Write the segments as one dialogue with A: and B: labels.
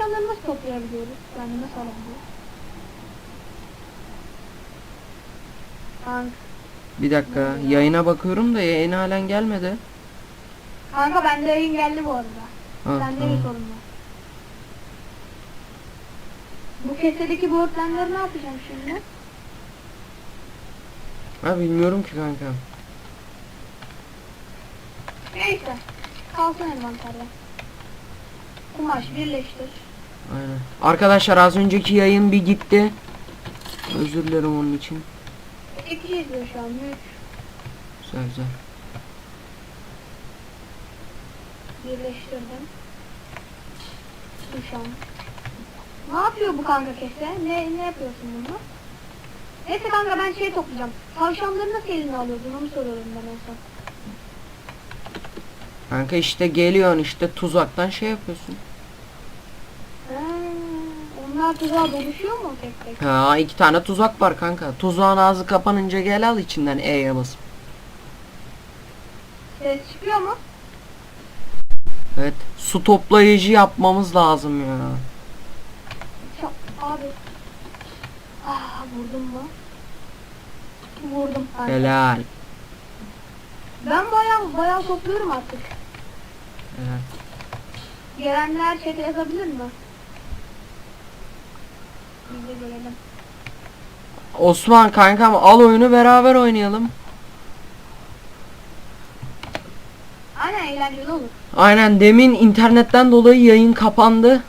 A: tavşanları nasıl toplayabiliyoruz? Yani nasıl alabiliyoruz? Kanka,
B: Bir dakika yayına bakıyorum da yayın halen gelmedi.
A: kanka bende yayın geldi bu arada.
B: Ha,
A: Sende bir sorun var. Bu kesedeki böğürtlenleri ne yapacağım şimdi?
B: Ha bilmiyorum ki kanka.
A: Neyse. Kalsın envanterde. Kumaş birleştir.
B: Aynen. Arkadaşlar az önceki yayın bir gitti. Özür dilerim onun için.
A: İki kişi izliyor şu an.
B: Güzel güzel.
A: Birleştirdim. Şu an. Ne yapıyor bu kanka kese? Ne ne yapıyorsun bunu? Neyse kanka ben şey toplayacağım. Tavşanları nasıl eline alıyordun onu soruyorum ben en son.
B: Kanka işte geliyorsun işte tuzaktan şey yapıyorsun.
A: Onlar tuzağa dönüşüyor mu tek tek?
B: Ha iki tane tuzak var kanka. Tuzağın ağzı kapanınca gel al içinden E'ye basıp.
A: Ses çıkıyor mu?
B: Evet. Su toplayıcı yapmamız lazım ya.
A: Çok abi. Ah vurdum mu? Vurdum. kanka.
B: Helal.
A: Ben bayağı bayağı topluyorum artık.
B: Helal.
A: Gelenler chat'e yazabilir mi? Biz de görelim.
B: Osman kankam al oyunu beraber oynayalım.
A: Aynen eğlenceli olur.
B: Aynen demin internetten dolayı yayın kapandı.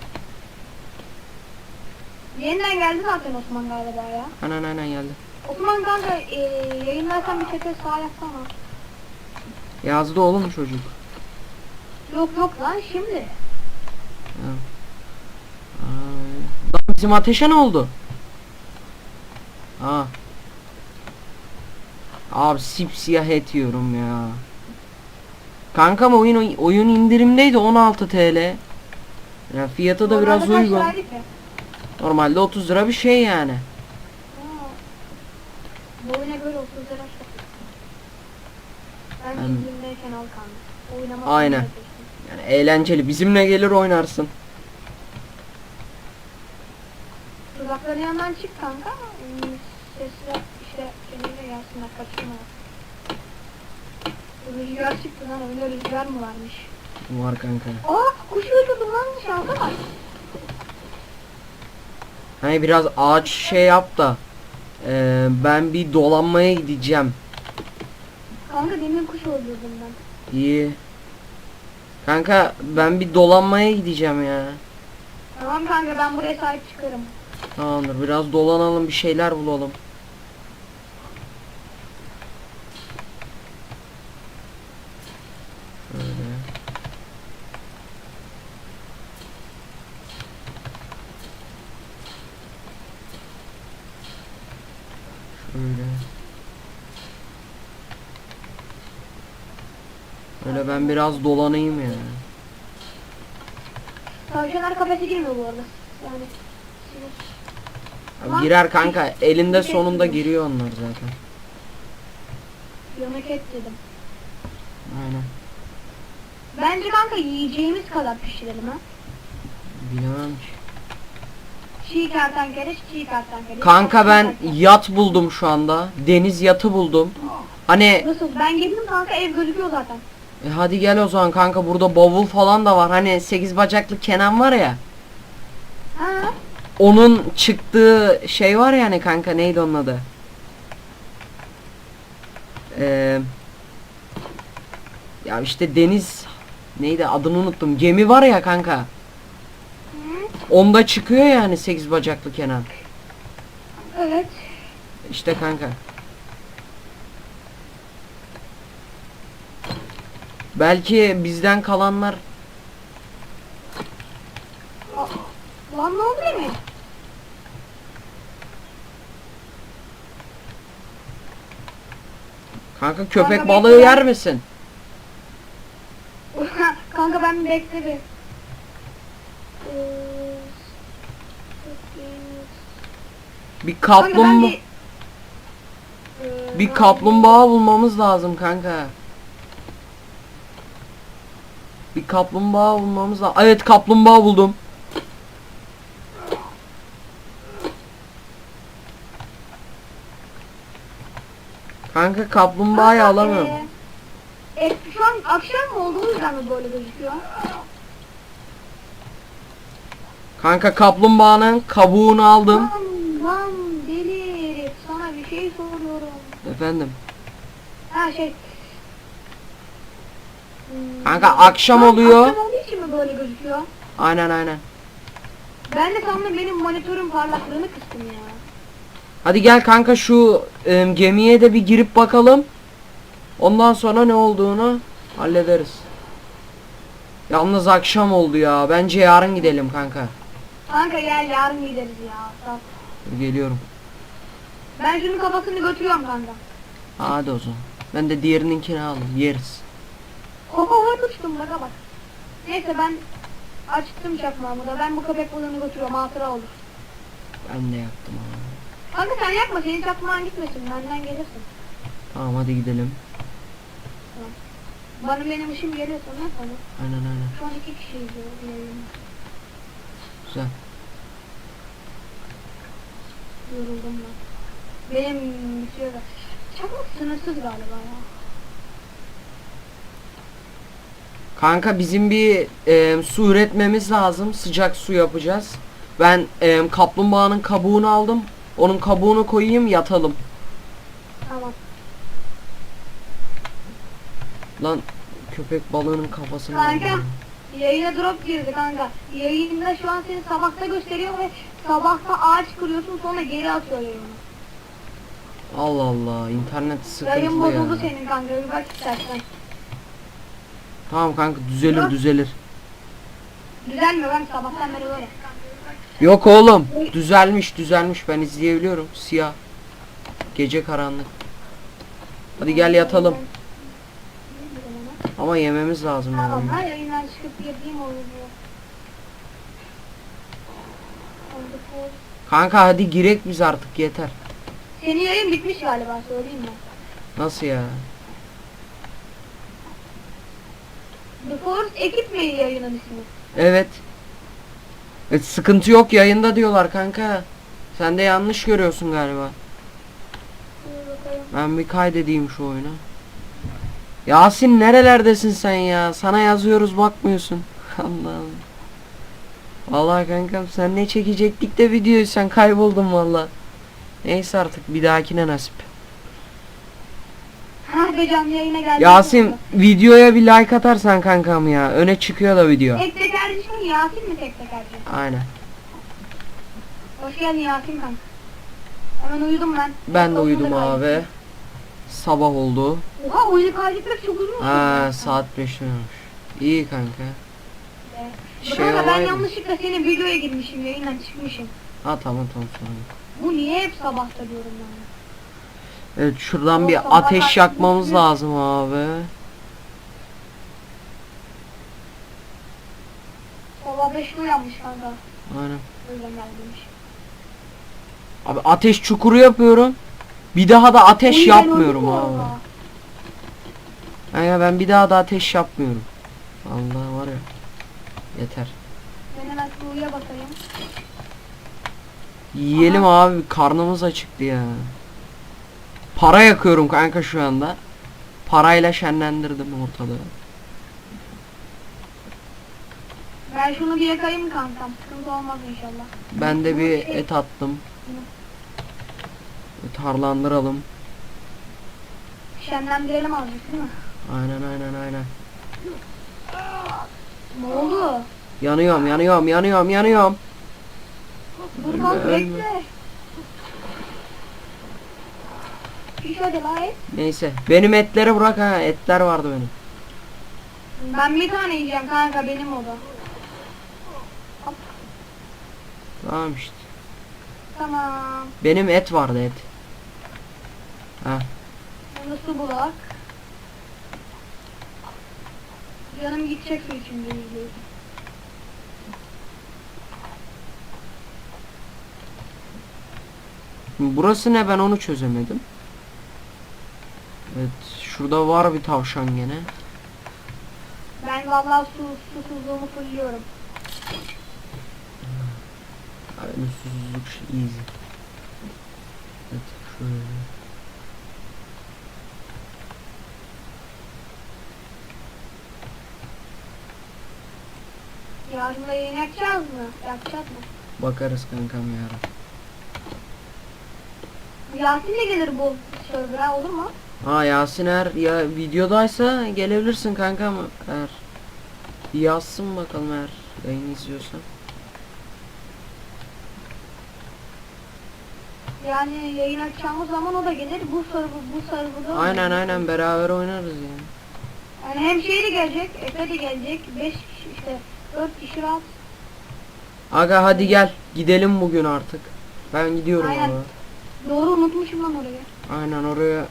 A: Yeniden geldi zaten Osman galiba ya.
B: Aynen aynen geldi.
A: Osman kanka e, yayınlarken bir chat'e sağ yapsana.
B: Yazdı oğlum çocuk.
A: Yok yok lan şimdi.
B: Ay. Lan bizim ateşe ne oldu? Ha. Abi sipsiyah et yiyorum ya. Kankam oyun oyun indirimdeydi 16 TL. Ya fiyatı da biraz
A: Normalde kaç
B: uygun.
A: ki?
B: Normalde 30 lira bir şey yani.
A: Ha. Bu oyuna göre 30 lira çok. Ben
B: Ben-
A: indirimdeyken al kanka. Oynamak
B: Aynen. Yani eğlenceli. Bizimle gelir oynarsın.
A: Tuzakların yanından çık kanka. Hmm, Sesle işte kendiyle gelsinler kaçırma. Rüzgar çıktı lan öyle rüzgar mı varmış?
B: Var kanka.
A: Aa kuş öldürdüm lan şansa bak.
B: Hani biraz ağaç şey yap da. eee, ben bir dolanmaya gideceğim.
A: Kanka demin kuş öldürdüm ben.
B: İyi. Kanka ben bir dolanmaya gideceğim ya.
A: Tamam kanka ben buraya sahip çıkarım.
B: Tamamdır biraz dolanalım bir şeyler bulalım. Şöyle. Öyle ben biraz dolanayım ya.
A: Tavşanlar kafese girmiyor bu arada. Yani
B: girer kanka elinde sonunda giriyor onlar zaten.
A: Yemek et dedim.
B: Aynen.
A: Bence kanka yiyeceğimiz kadar pişirelim ha.
B: Bilemem ki.
A: Çiğ kertenkele, çiğ kertenkele.
B: Kanka ben yat buldum şu anda. Deniz yatı buldum. Hani
A: Nasıl? Ben girdim kanka ev gözüküyor zaten.
B: e, hadi gel o zaman kanka burada bavul falan da var. Hani 8 bacaklı Kenan var ya.
A: Ha?
B: Onun çıktığı şey var ya hani kanka neydi onun adı? Ee, ya işte deniz neydi adını unuttum. Gemi var ya kanka. Onda çıkıyor yani 8 bacaklı Kenan.
A: Evet.
B: İşte kanka. Belki bizden kalanlar
A: Aa, Lan ne oldu mi?
B: kanka köpek
A: Kanka
B: balığı
A: bekle.
B: yer misin?
A: kanka ben bekle bir.
B: Bir kaplumbağa
A: bir...
B: Bir kaplumbağa bulmamız lazım kanka. Bir kaplumbağa bulmamız lazım. Evet kaplumbağa buldum. Kanka kaplumbağayı alamıyorum.
A: E, e, şu an akşam mı oldu o yüzden mi böyle gözüküyor?
B: Kanka kaplumbağanın kabuğunu aldım.
A: Lan lan deli herif sana bir şey soruyorum.
B: Efendim.
A: Ha şey. Hmm,
B: Kanka, akşam oluyor.
A: Akşam olduğu için mi böyle gözüküyor?
B: Aynen aynen.
A: Ben de sandım benim monitörün parlaklığını kıstım ya.
B: Hadi gel kanka şu em, gemiye de bir girip bakalım. Ondan sonra ne olduğunu hallederiz. Yalnız akşam oldu ya. Bence yarın gidelim kanka.
A: Kanka gel yarın gideriz ya.
B: Geliyorum.
A: Ben şunun kafasını götürüyorum kanka.
B: Hadi o zaman. Ben de diğerininkini alayım. Yeriz.
A: Oho uçtum baka bak. Neyse ben açtım çakmağımı da. Ben bu köpek balığını götürüyorum hatıra olur.
B: Ben de yaptım abi.
A: Kanka sen yapma senin çakmağın gitmesin benden gelirsin.
B: Tamam hadi gidelim.
A: Bana benim işim geliyorsa ne sana?
B: Aynen aynen.
A: Şu an iki kişiyiz ya. yayında.
B: Güzel.
A: Yoruldum ben. Benim bitiyor da. Çakmak sınırsız galiba ya.
B: Kanka bizim bir em, su üretmemiz lazım. Sıcak su yapacağız. Ben em, kaplumbağanın kabuğunu aldım. Onun kabuğunu koyayım yatalım.
A: Tamam.
B: Lan köpek balığının kafasını
A: Kanka. Yayına drop girdi kanka. Yayında şu an seni sabahta gösteriyor ve sabahta ağaç kırıyorsun sonra geri atıyor yayını.
B: Allah Allah internet
A: Yayın
B: sıkıntılı
A: bozuldu
B: ya.
A: senin kanka bir bak istersen.
B: Tamam kanka düzelir
A: Dur.
B: düzelir.
A: Düzelmiyor ben sabahtan beri böyle.
B: Yok oğlum düzelmiş düzelmiş ben izleyebiliyorum. Siyah. Gece karanlık. Hadi gel yatalım. Ama yememiz lazım yani.
A: ha yayından çıkıp olur.
B: Kanka hadi girek biz artık yeter.
A: Senin yayın bitmiş galiba söyleyeyim ben.
B: Nasıl ya?
A: The Force ekip mi yayının ismi?
B: Evet. Evet sıkıntı yok yayında diyorlar kanka. Sen de yanlış görüyorsun galiba. Ben bir kaydedeyim şu oyunu. Yasin nerelerdesin sen ya? Sana yazıyoruz bakmıyorsun. Allah'ım. Vallahi kankam sen ne çekecektik de videoyu sen kayboldun valla. Neyse artık bir dahakine nasip.
A: Ha be canlı yayına geldim.
B: Yasin videoya bir like atarsan kankam ya. Öne çıkıyor da video.
A: Tek tekerci mi Yasin mi tek tekerci?
B: Aynen.
A: Hoş geldin Yasin kanka. Hemen uyudum ben.
B: Ben de uyudum
A: da
B: abi.
A: kaydettim.
B: Sabah oldu.
A: Oha oyunu kaydetmek çok uzun oldu.
B: Ha saat 5 olmuş. İyi kanka.
A: Şey
B: Şey
A: kanka ben
B: olaydı.
A: yanlışlıkla senin videoya girmişim yayından çıkmışım.
B: Ha tamam tamam sorun yok.
A: Bu niye hep sabahta diyorum ben.
B: Evet şuradan bir ateş yakmamız lazım abi.
A: Sabah 5'te uyanmış kanka.
B: Aynen.
A: Gelmiş.
B: Abi ateş çukuru yapıyorum. Bir daha da ateş
A: Oy,
B: yapmıyorum abi.
A: arada.
B: Ha ya ben bir daha da ateş yapmıyorum. Allah var ya. Yeter.
A: Ben hemen Su'ya basayım.
B: Yiyelim abi karnımız acıktı ya. Para yakıyorum kanka şu anda. Parayla şenlendirdim ortalığı.
A: Ben şunu bir yakayım kankam. Sıkıntı olmaz inşallah.
B: Ben de bir
A: şey-
B: et attım. Tarlandıralım.
A: Şenlendirelim azıcık değil mi?
B: Aynen aynen aynen.
A: Ne oldu?
B: Yanıyorum yanıyorum yanıyorum yanıyorum.
A: Dur
B: ölme.
A: bekle. Piş hadi la et.
B: Neyse benim etleri bırak ha etler vardı benim.
A: Ben bir tane yiyeceğim kanka benim o da.
B: Tamam işte.
A: Tamam.
B: Benim et vardı et. Ha
A: Bunu su bulak. Canım gidecek su içinde yüz.
B: burası ne ben onu çözemedim. Evet şurada var bir tavşan gene.
A: Ben vallahi su, susuzluğumu fulluyorum.
B: Abi susuzluk şey easy. Evet şöyle.
A: Yarın da yayın yapacağız mı? Yapacağız mı?
B: Bakarız kankam yarın.
A: Yasin de gelir bu server'a olur mu?
B: Ha Yasin eğer ya videodaysa gelebilirsin kankam eğer. Bir yazsın bakalım eğer yayını izliyorsan.
A: Yani yayın açacağımız zaman o da gelir. Bu server bu server'da
B: Aynen aynen beraber oynarız yani.
A: Yani hem de gelecek, Efe de gelecek. 5 kişi işte 4 kişi rahat.
B: Aga hadi gel gidelim bugün artık. Ben gidiyorum
A: Aynen.
B: oraya.
A: Doğru unutmuşum lan orayı.
B: Aynen oraya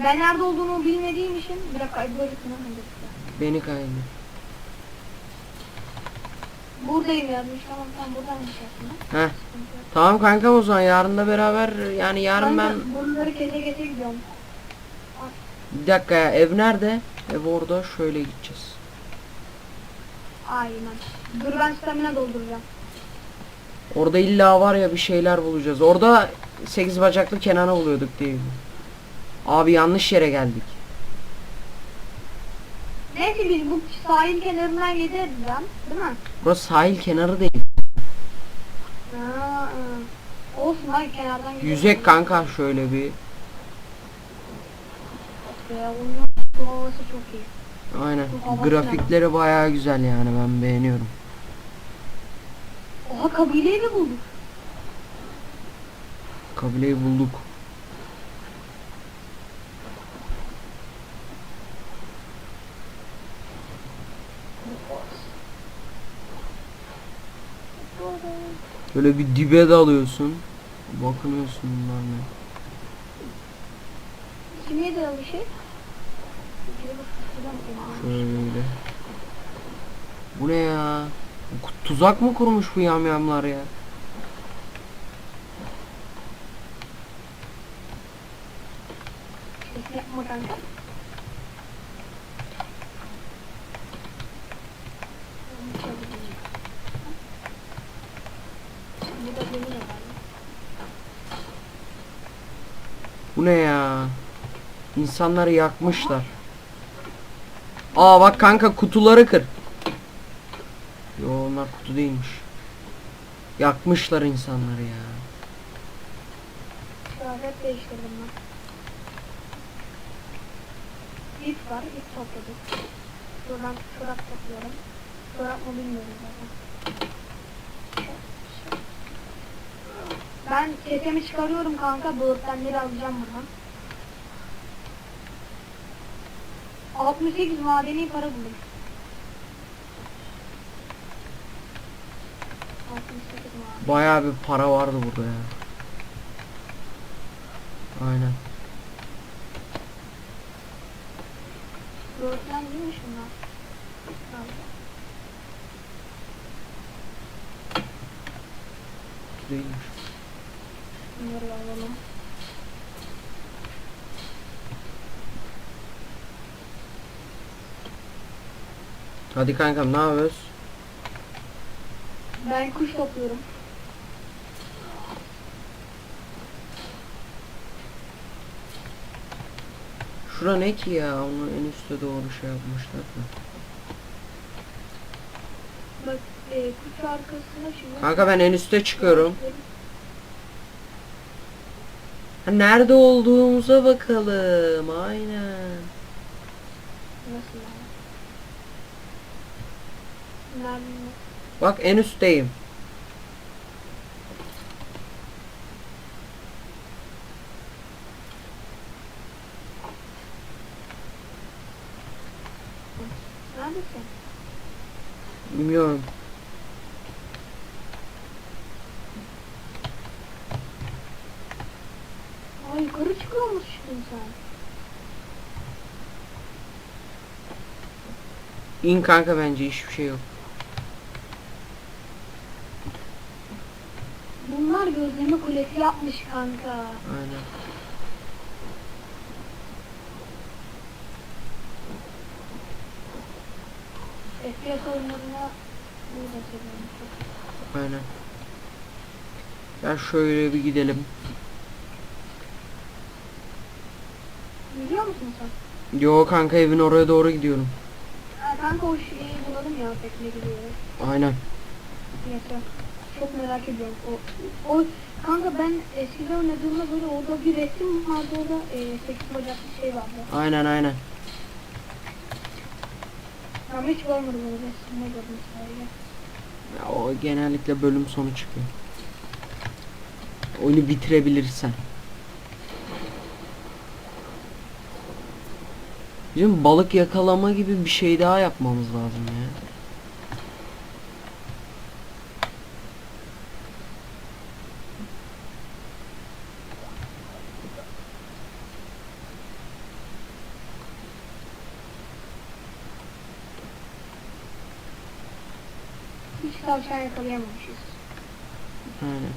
A: Ben nerede olduğunu bilmediğim için bir dakika böyle kına
B: beni kaydı.
A: Buradayım yazmış tamam tamam buradaymış aslında.
B: Heh. Tamam kankam o zaman yarın da beraber yani yarın ben
A: bunları kese kese gidiyorum.
B: bir dakika ya ev nerede? Ev orada şöyle gideceğiz.
A: Aynen. Dur ben stamina dolduracağım.
B: Orada illa var ya bir şeyler bulacağız. Orada sekiz bacaklı Kenan'ı buluyorduk değil mi? Abi yanlış yere geldik.
A: Neyse biz bu sahil kenarından gideriz lan. Değil mi?
B: Burası sahil kenarı değil.
A: Ha, ha. Olsun lan kenardan gideriz.
B: Yüzek kanka şöyle bir.
A: Ya oyunun su havası çok iyi.
B: Aynen.
A: Bu hava
B: Grafikleri bayağı güzel yani ben beğeniyorum.
A: Oha kabileyi mi bulduk?
B: Kabileyi bulduk. Böyle bir dibe dalıyorsun. Bakınıyorsun bunlar ne.
A: Kim yedi o bir şey? Şöyle.
B: Şöyle. Bu ne ya? Tuzak mı kurmuş bu yamyamlar ya?
A: Ses yapma kanka. Bu da benim herhalde.
B: Bu ne ya? İnsanları yakmışlar. Aa bak kanka kutuları kır. Yo onlar kutu değilmiş. Yakmışlar insanları ya.
A: Kıyafet değiştirdim ben. İp var, ip topladık. Şuradan çorap topluyorum. Çorap mı bilmiyorum zaten. Ben kesemi çıkarıyorum kanka. Böğürtlenleri alacağım buradan. 68 madeni para buldum. 68 madeni.
B: Bayağı bir para vardı burada ya. Aynen.
A: Böğürtlen değilmiş bunlar. Al.
B: Kutu değilmiş.
A: Bunları alalım.
B: Hadi kankam ne yapıyoruz?
A: Ben kuş topluyorum.
B: Şura ne ki ya? Onu en üste doğru şey yapmışlar da.
A: Bak e, kuş arkasında şimdi.
B: Kanka ben en üste çıkıyorum. Ha, nerede olduğumuza bakalım. Aynen.
A: Nasıl? Nerede?
B: Bak en üstteyim.
A: Neredesin?
B: Bilmiyorum.
A: Aa yukarı çıkıyormuşsun sen.
B: İn kanka bence hiçbir şey yok.
A: Bunlar gözleme kulesi yapmış kanka.
B: Aynen.
A: FPS oyunlarına burada seviyorum.
B: Aynen. Ya şöyle bir gidelim.
A: Biliyor musun sen?
B: Yo kanka evin oraya doğru gidiyorum.
A: Ha, kanka o şeyi bulalım. ya tekne gidiyor.
B: Aynen.
A: Neyse. Çok merak ediyorum. O, o kanka ben eskiden oynadığımda böyle orada bir resim vardı orada e, sekiz bacaklı şey vardı.
B: Aynen aynen.
A: Ama hiç görmedim o resmi gördüm sadece.
B: Ya, o genellikle bölüm sonu çıkıyor. Oyunu bitirebilirsen. Bizim balık yakalama gibi bir şey daha yapmamız lazım ya.
A: Tavşan yakalayamamışız.
B: Aynen.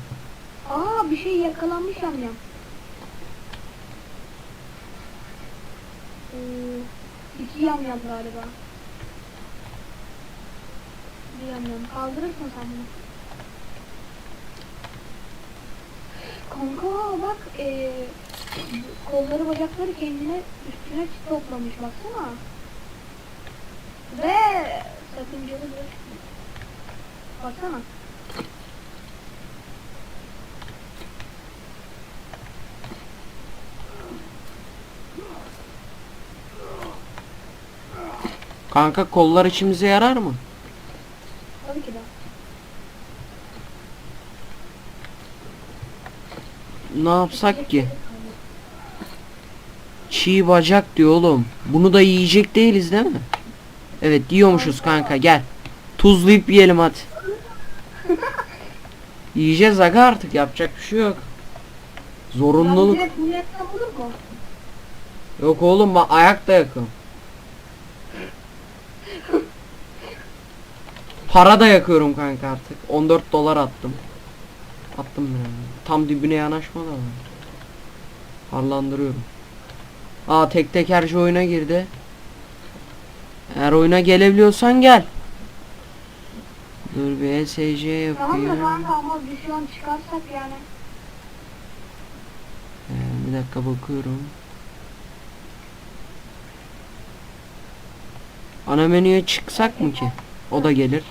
A: Aa bir şey yakalanmış amcam. Ee, iki yamyam galiba. Bir yamyam. Kaldırırsın sen bunu. Kanka bak ee, kolları bacakları kendine üstüne toplamış baksana. Ve sakıncalı bir Baksana.
B: Kanka kollar içimize yarar mı?
A: Tabii ki de.
B: Ne yapsak ki? Çiğ bacak diyor oğlum. Bunu da yiyecek değiliz değil mi? Evet yiyormuşuz kanka gel. Tuzlayıp yiyelim hadi. Yiyeceğiz aga artık yapacak bir şey yok. Zorunluluk.
A: Ben direkt mu?
B: Yok oğlum ben ayak da yakıyorum. Para da yakıyorum kanka artık. 14 dolar attım. Attım biraz. Tam dibine yanaşma da var. Harlandırıyorum. Aa tek tekerci oyuna girdi. Eğer oyuna gelebiliyorsan gel. Dur bir SC
A: Tamam da kanka ama biz şu an çıkarsak yani.
B: Ee, bir dakika bakıyorum. Ana menüye çıksak mı ki? O da gelir.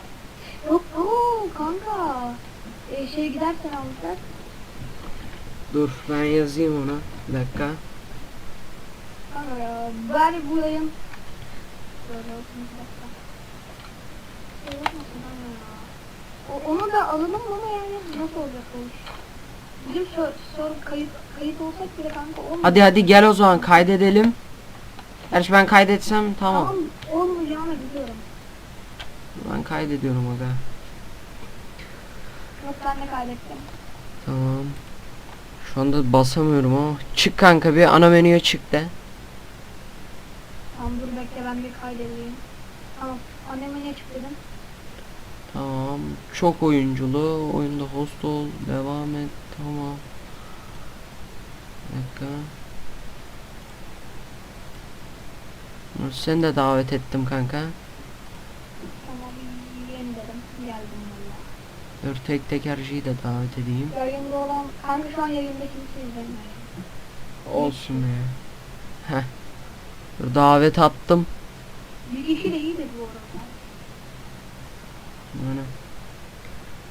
A: Yok ooo kanka. Ee, şey gidersen alacak.
B: Dur ben yazayım ona. Bir dakika.
A: Kanka ya bari bu yayın. Böyle olsun bir dakika. Şey olmasın kanka. O, onu da alalım ama yani nasıl olacak o iş? Bizim sor, sor kayıt, kayıt olsak bile kanka olmuyor.
B: Hadi hadi gel o zaman kaydedelim. Gerçi ben kaydetsem tamam.
A: Tamam olmayacağını biliyorum.
B: Ben kaydediyorum aga.
A: Yok ben de kaydettim.
B: Tamam. Şu anda basamıyorum ama. Çık kanka bir ana menüye çık de.
A: Tamam dur bekle ben bir kaydedeyim. Tamam anneme ne çık dedim.
B: Tamam. Çok oyunculu. Oyunda host ol. Devam et. Tamam. Bir dakika. Seni de davet ettim kanka.
A: Tamam yeni dedim. Geldim valla.
B: Dur tek tekerciyi de davet edeyim.
A: Yayında olan kanka şu an yayında kimse izlemiyor.
B: Olsun ya. Heh. Dur davet attım.
A: Bir kişi de iyidir bu arada.
B: Böyle.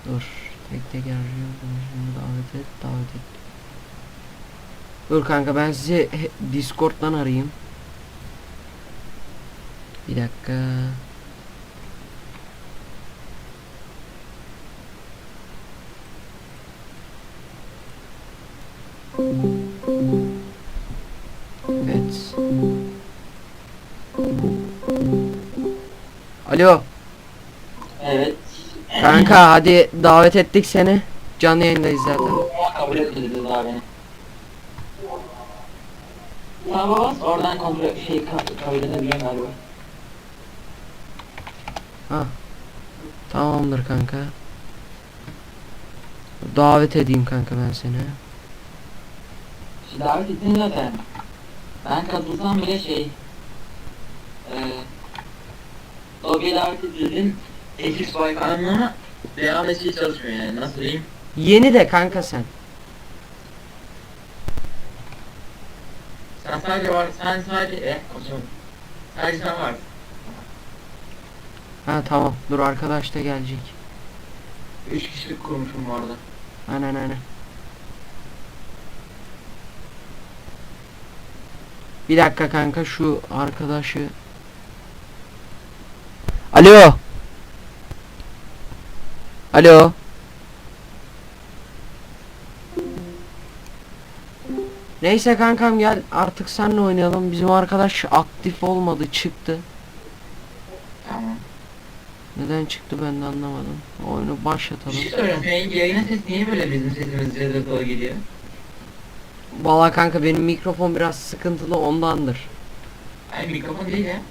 B: Dur. Tek tekerciyi şimdi davet et. Davet et. Dur kanka ben sizi he- Discord'dan arayayım. Bir dakika. Evet. Alo.
C: Evet.
B: Kanka hadi davet ettik seni. Canlı yayındayız zaten.
C: Kabul etmediniz daha beni. Tamam bas oradan kontrol şey ka- kabul edebiliyorum galiba.
B: Ha. Tamamdır kanka. Davet edeyim kanka ben seni.
C: Şimdi davet ettin zaten. Ben katılsam bile şey eee Lobby'ye davet edildin Xbox Wi-Fi'nin ama devam etmeye çalışmıyor yani nasıl diyeyim
B: Yeni de kanka sen.
C: Sen sadece var sen sadece eh konuşamadım Sadece sen varsın
B: Ha tamam dur arkadaş da gelecek.
C: 3 kişilik kurmuşum bu arada.
B: Aynen aynen. Bir dakika kanka şu arkadaşı. Alo. Alo. Neyse kankam gel artık senle oynayalım. Bizim arkadaş aktif olmadı çıktı.
C: Tamam.
B: Neden çıktı ben de anlamadım. Oyunu
C: Bir
B: başlatalım.
C: şey soracağım. Senin yayına ses niye böyle bizim sesimiz cezatola gidiyor?
B: Valla kanka benim mikrofon biraz sıkıntılı ondandır.
C: Ay mikrofon değil ya.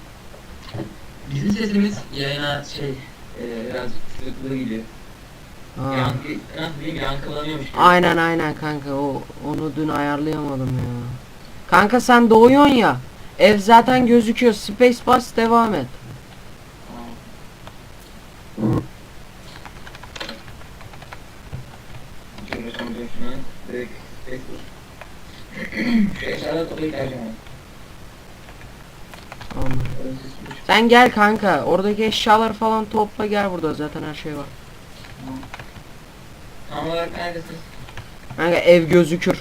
C: Bizim sesimiz yayına şey e, biraz sıkıntılı gidiyor.
B: Ha.
C: Yankı, nasıl diyeyim yankılanıyormuş gibi.
B: Aynen aynen kanka o onu dün ayarlayamadım ya. Kanka sen doğuyorsun ya. Ev zaten gözüküyor. Space bas devam et.
C: Tamam. Şöyle son bir şuna direkt Facebook. Şu eşyaları toplayıp geleceğim ama.
B: Tamam.
C: Öyle ses bir-
B: Sen gel kanka. Oradaki eşyaları falan topla gel burada zaten her şey var.
C: Tam olarak neredesin?
B: Kanka ev gözükür.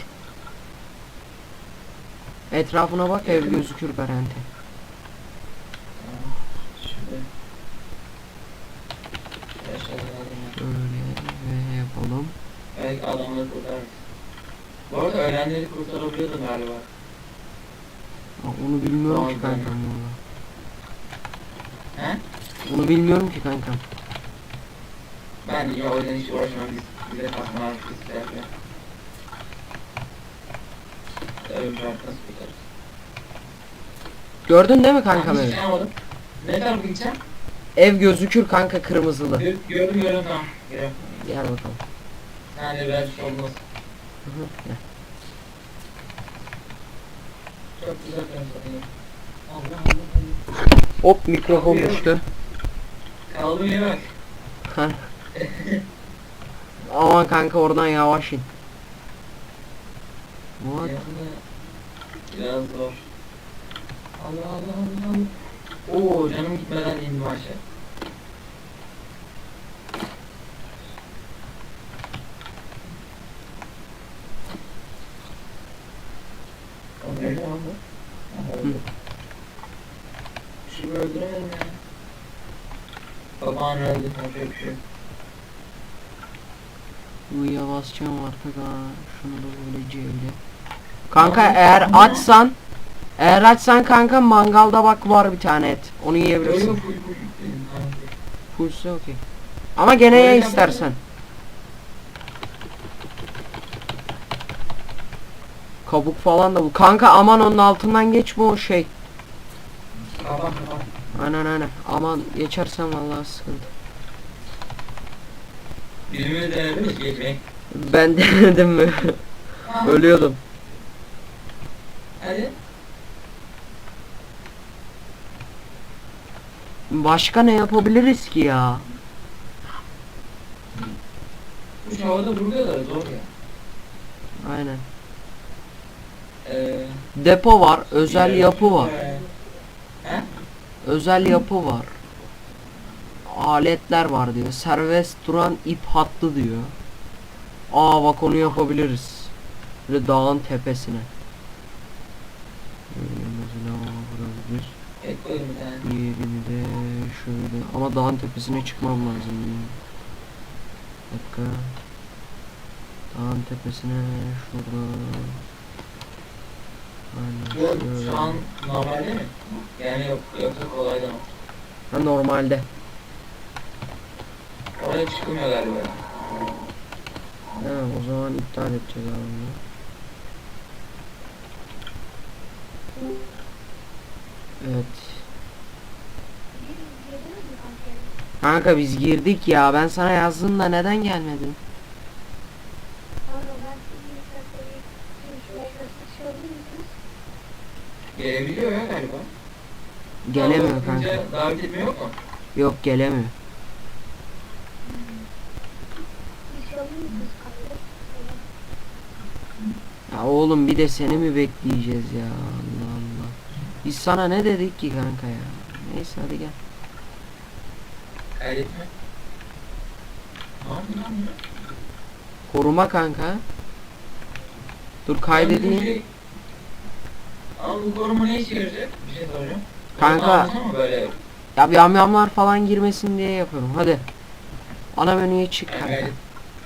B: Etrafına bak ev gözükür
C: ya.
B: Böyle yapalım.
C: Belki adamları kurtarırız. Bu arada öğlenleri kurtarabiliyordum galiba.
B: Aa, Onu bilmiyorum ki kankam valla.
C: He?
B: Onu bilmiyorum ki kankam.
C: Ben ya o yüzden hiç uğraşmam.
B: Gördün değil mi kankam
C: Ben hiç
B: evi?
C: anlamadım. Ne tarafa gideceğim?
B: Ev gözükür kanka kırmızılı.
C: Gö- Gördüm gördüm tamam. Geliyorum.
B: Gel bakalım.
C: De biraz olmaz.
B: Hı hı, gel.
C: Çok güzel konuşuyorsun. Allah Allah
B: Hop mikrofon düştü.
C: Kaldım yere bak.
B: Ha. Aman kanka oradan yavaş in. What?
C: Biraz zor. Allah Allah Allah. Oo canım gitmeden indim aşağı. Şu öldüremedim ya. Baban öldü. Yapacak bir şey yok.
B: Basacağım artık ha. Şunu da böyle cevle. Kanka eğer açsan eğer açsan kanka mangalda bak var bir tane et. Onu yiyebilirsin. Fullse okey. Ama gene ye istersen. Kabuk falan da bu. Kanka aman onun altından geçme o şey. Aynen aynen. Aman geçersen vallahi sıkıntı.
C: Birimiz denedi mi geçmek?
B: Ben denedim mi? Ölüyordum.
C: Hadi.
B: Başka ne yapabiliriz ki ya?
C: Bu havada vuruyorlar zor ya.
B: Aynen.
C: Ee,
B: Depo var, özel yapı var.
C: Ee, He?
B: Özel yapı var. Aletler var diyor. Serbest duran ip hattı diyor. Aa bak onu yapabiliriz. Böyle dağın tepesine. Böyle mesela vurabilir. Diğerini de şöyle. Ama dağın tepesine çıkmam lazım. Bir dakika. Dağın tepesine şurada. Aynen şöyle.
C: şu an normalde mi? Yani yok, yoksa kolaydan mı?
B: Ha, normalde.
C: Oraya çıkmıyor galiba.
B: Ha, o zaman iptal edeceğiz abi bunu. Evet. Kanka biz girdik ya. Ben sana yazdım da neden gelmedin?
C: Gelebiliyor ya galiba.
B: Gelemiyor kanka.
C: Davet etme yok mu?
B: Yok gelemiyor. Ya oğlum bir de seni mi bekleyeceğiz ya Allah Allah. Biz sana ne dedik ki kanka ya? Neyse hadi gel.
C: Ne yapıyorsun lan ya?
B: Koruma kanka. Dur kaydedeyim.
C: Şey- Ama bu koruma ne işe yarayacak? Bir şey soracağım.
B: Kanka.
C: Böyle.
B: Ya bir yamyamlar falan girmesin diye yapıyorum. Hadi. Ana menüye çık kanka.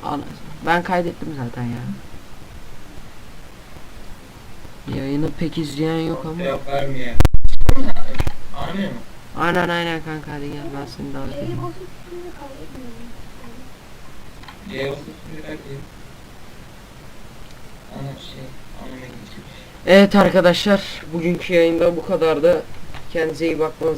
B: Ana, ben kaydettim zaten ya. Yayını pek izleyen yok ama.
C: Cevap vermiyor. Anlıyor musun?
B: Aynen aynen kanka hadi gel ben seni davet
A: Eğri
B: edeyim.
A: basıp
C: kaydedeyim. Ana şey, anlamaya geçmiş.
B: Evet arkadaşlar bugünkü yayında bu kadardı. Kendinize iyi bakmanız